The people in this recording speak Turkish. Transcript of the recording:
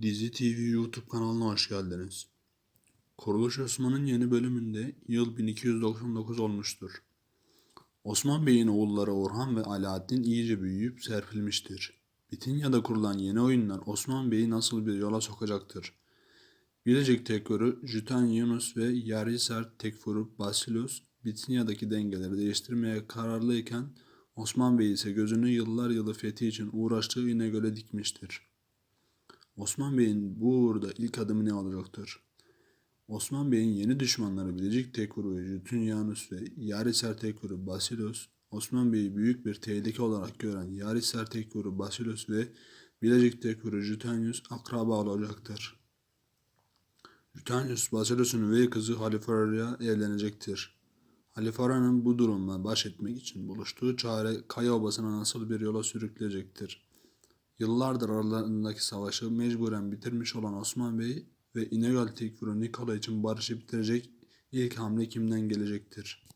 Dizi TV YouTube kanalına hoş geldiniz. Kuruluş Osman'ın yeni bölümünde yıl 1299 olmuştur. Osman Bey'in oğulları Orhan ve Alaaddin iyice büyüyüp serpilmiştir. Bitinya'da kurulan yeni oyunlar Osman Bey'i nasıl bir yola sokacaktır? Bilecik Tekfur'u Jüten Yunus ve Yarhisar Tekfur'u Basilos Bitinya'daki dengeleri değiştirmeye kararlıyken Osman Bey ise gözünü yıllar yılı fethi için uğraştığı İnegöl'e dikmiştir. Osman Bey'in bu uğurda ilk adımı ne olacaktır? Osman Bey'in yeni düşmanları Bilecik Tekfuru ve Jütünyanus ve Yarisar Tekfuru Basilos, Osman Bey'i büyük bir tehlike olarak gören Yarisar Tekfuru Basilos ve Bilecik Tekfuru Jütanyus akraba olacaktır. Jütanyus Basilos'un üvey kızı Halifara'ya evlenecektir. Halifara'nın bu durumla baş etmek için buluştuğu çare Kaya Obası'na nasıl bir yola sürükleyecektir? Yıllardır aralarındaki savaşı mecburen bitirmiş olan Osman Bey ve İnegöl Tekfuru Nikola için barışı bitirecek ilk hamle kimden gelecektir?